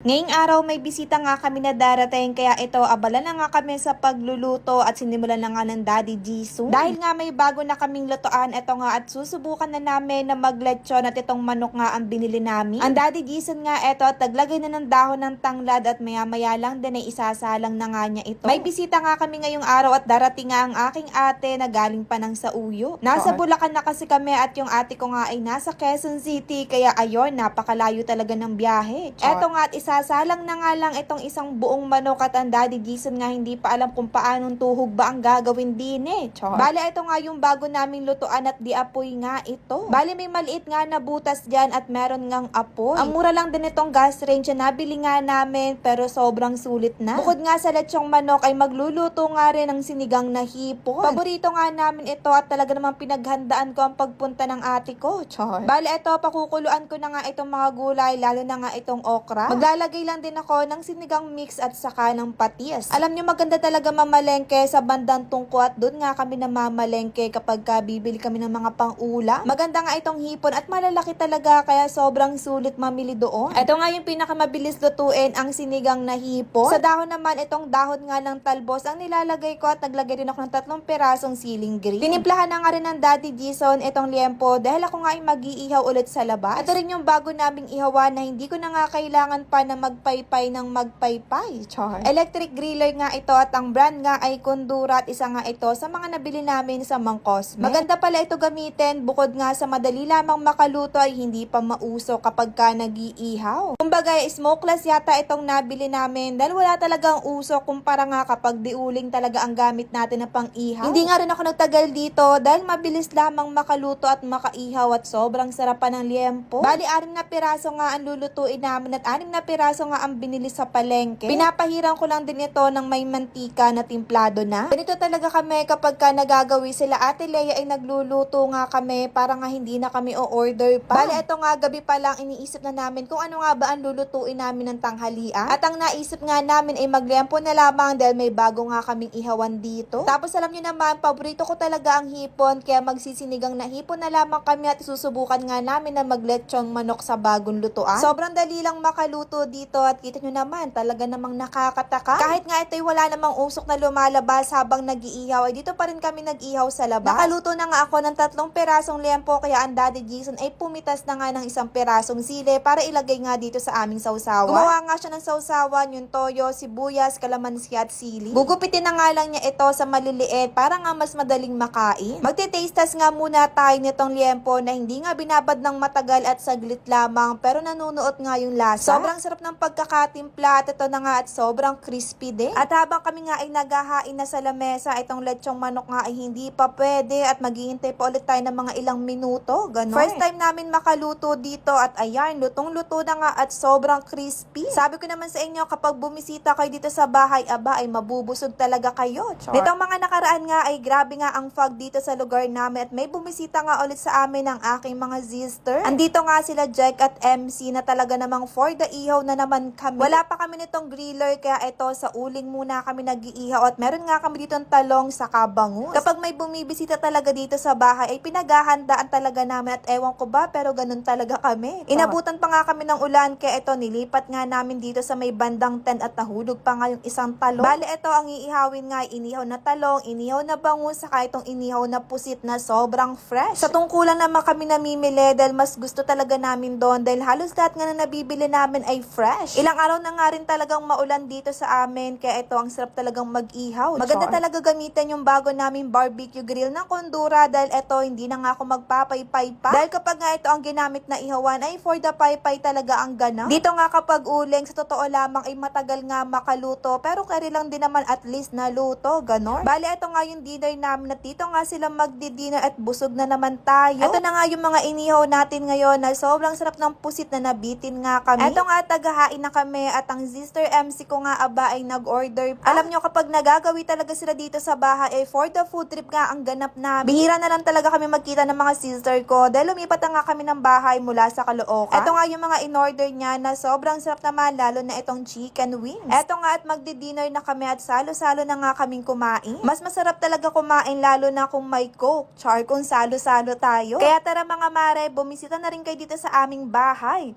Ngayong araw may bisita nga kami na darating kaya ito abala na nga kami sa pagluluto at sinimulan na nga ng Daddy Jisoo. Dahil nga may bago na kaming lutoan ito nga at susubukan na namin na maglechon at itong manok nga ang binili namin. Ang Daddy Jisoo nga ito at naglagay na ng dahon ng tanglad at maya maya lang din ay isasalang na nga niya ito. May bisita nga kami ngayong araw at darating nga ang aking ate na galing pa ng sa uyo. Nasa Bulacan na kasi kami at yung ate ko nga ay nasa Quezon City kaya ayon napakalayo talaga ng biyahe. Eto nga at isasalang na nga lang itong isang buong manok at ang daddy Jason nga hindi pa alam kung paanong tuhog ba ang gagawin din eh. Char. Bale ito nga yung bago naming lutuan at di apoy nga ito. Bale may maliit nga na butas dyan at meron ngang apoy. Ang mura lang din itong gas range na nabili nga namin pero sobrang sulit na. Bukod nga sa lechong manok ay magluluto nga rin ng sinigang na hipon. Paborito nga namin ito at talaga namang pinaghandaan ko ang pagpunta ng ate ko. Char. Bale ito pakukuluan ko na nga itong mga gulay lalo na nga itong okra. Maglalagay lang din ako ng sinigang mix at saka ng patis. Alam nyo maganda talaga mamalengke sa bandang tungko at doon nga kami na mamalengke kapag ka bibili kami ng mga pang-ula. Maganda nga itong hipon at malalaki talaga kaya sobrang sulit mamili doon. Ito nga yung pinakamabilis lutuin ang sinigang na hipon. Sa dahon naman itong dahon nga ng talbos ang nilalagay ko at naglagay rin ako ng tatlong perasong siling green. Tinimplahan na nga rin ng Daddy Jason itong liempo dahil ako nga ay mag-iihaw ulit sa labas. Ito rin yung bago naming ihawan na hindi ko na nga kailangan pa na magpaypay ng magpaypay. Char. Electric griller nga ito at ang brand nga ay Kondura at isa nga ito sa mga nabili namin sa Mang Cosme. Maganda pala ito gamitin bukod nga sa madali lamang makaluto ay hindi pa mauso kapag ka nag-iihaw. Kumbaga, smokeless yata itong nabili namin dahil wala talagang uso kumpara nga kapag diuling talaga ang gamit natin na pang-ihaw. Hindi nga rin ako nagtagal dito dahil mabilis lamang makaluto at makaihaw at sobrang sarapan ng liempo. Bali, anim na piraso nga ang lulutuin namin at anim na piraso nga ang binili sa palengke. Pinapahiran ko lang din ito ng may mantika na timplado na. Ganito talaga kami kapag ka nagagawi sila. Ate Leia ay nagluluto nga kami para nga hindi na kami o-order pa. Bali, ito nga gabi pa lang iniisip na namin kung ano nga ba ang lulutuin namin ng tanghalian. At ang naisip nga namin ay magliempo na lamang dahil may bago nga kaming ihawan dito. Tapos alam nyo naman, paborito ko talaga ang hipon kaya magsisinigang na hipon na lamang kami at susubukan nga namin na maglechong manok sa bagong lutuan. Sobrang dali lang makaluto dito at kita nyo naman, talaga namang nakakataka. Kahit nga ito'y wala namang usok na lumalabas habang nag-iihaw, ay dito pa rin kami nag-ihaw sa labas. Nakaluto na nga ako ng tatlong perasong lempo kaya ang Daddy Jason ay pumitas na nga ng isang perasong sile para ilagay nga dito sa aming sausawan. Gumawa nga siya ng sausawan, yung toyo, sibuyas, kalamansi at sili. Gugupitin na nga lang niya ito sa maliliit para nga mas madaling makain. Magte-taste test nga muna tayo nitong liempo na hindi nga binabad ng matagal at saglit lamang pero nanunuot nga yung lasa. Sobrang sarap ng pagkakatimpla at ito na nga at sobrang crispy din. At habang kami nga ay naghahain na sa lamesa, itong lechong manok nga ay hindi pa pwede at maghihintay pa ulit tayo ng mga ilang minuto. Ganon. First time namin makaluto dito at ayan, lutong-luto na nga at sobrang crispy. Sabi ko naman sa inyo, kapag bumisita kayo dito sa bahay, aba ay mabubusog talaga kayo. Char. Nitong mga nakaraan nga ay grabe nga ang fog dito sa lugar namin at may bumisita nga ulit sa amin ng aking mga sister. Andito nga sila Jack at MC na talaga namang for the ihaw na naman kami. Wala pa kami nitong griller kaya ito sa uling muna kami nag-iihaw at meron nga kami ditong talong sa kabangus. Kapag may bumibisita talaga dito sa bahay ay pinaghahandaan talaga namin at ewan ko ba pero ganun talaga kami. Inabutan pa nga kami ng ulan kaya ito nilipat nga namin dito sa may bandang tent at nahulog pa nga yung isang talong. Bale ito ang iihawin nga inihaw na talong, inihaw na bangus saka itong inihaw na pusit na sobrang fresh. Sa tungkulan naman kami namimili dahil mas gusto talaga namin doon dahil halos lahat nga na nabibili namin ay fresh. Ilang araw na nga rin talagang maulan dito sa amin kaya ito ang sarap talagang mag-ihaw. Maganda Char. talaga gamitin yung bago naming barbecue grill ng Kondura dahil ito hindi na nga ako magpapaypay pa. Dahil kapag nga ito ang ginamit na ihawan ay for the paypay talaga ang ganap. Dito nga kapag uling sa totoo lamang ay matagal nga makaluto pero kari lang din naman at least naluto, ganon. Bali ito nga yung dinner namin at dito nga sila magdi-dinner at busog na naman tayo. Ito na nga yung mga inihaw natin ngayon na sobrang sarap ng pusit na nabitin nga kami. Ito nga tagahain na kami at ang sister MC ko nga aba ay nag-order. Alam nyo kapag nagagawi talaga sila dito sa bahay ay for the food trip nga ang ganap namin. Bihira na lang talaga kami magkita ng mga sister ko dahil lumipat na nga kami ng bahay mula sa Caloocan. Ito nga yung mga in-order niya na sobrang sarap naman lalo na itong chicken wings. Ito nga at magdi-dinner na kami at salo-salo na nga kaming kumain. Mas masarap talaga kumain lalo na kung may coke. Char kung salo-salo tayo. Kaya tara mga mare, bumisita na rin kayo dito sa aming bahay.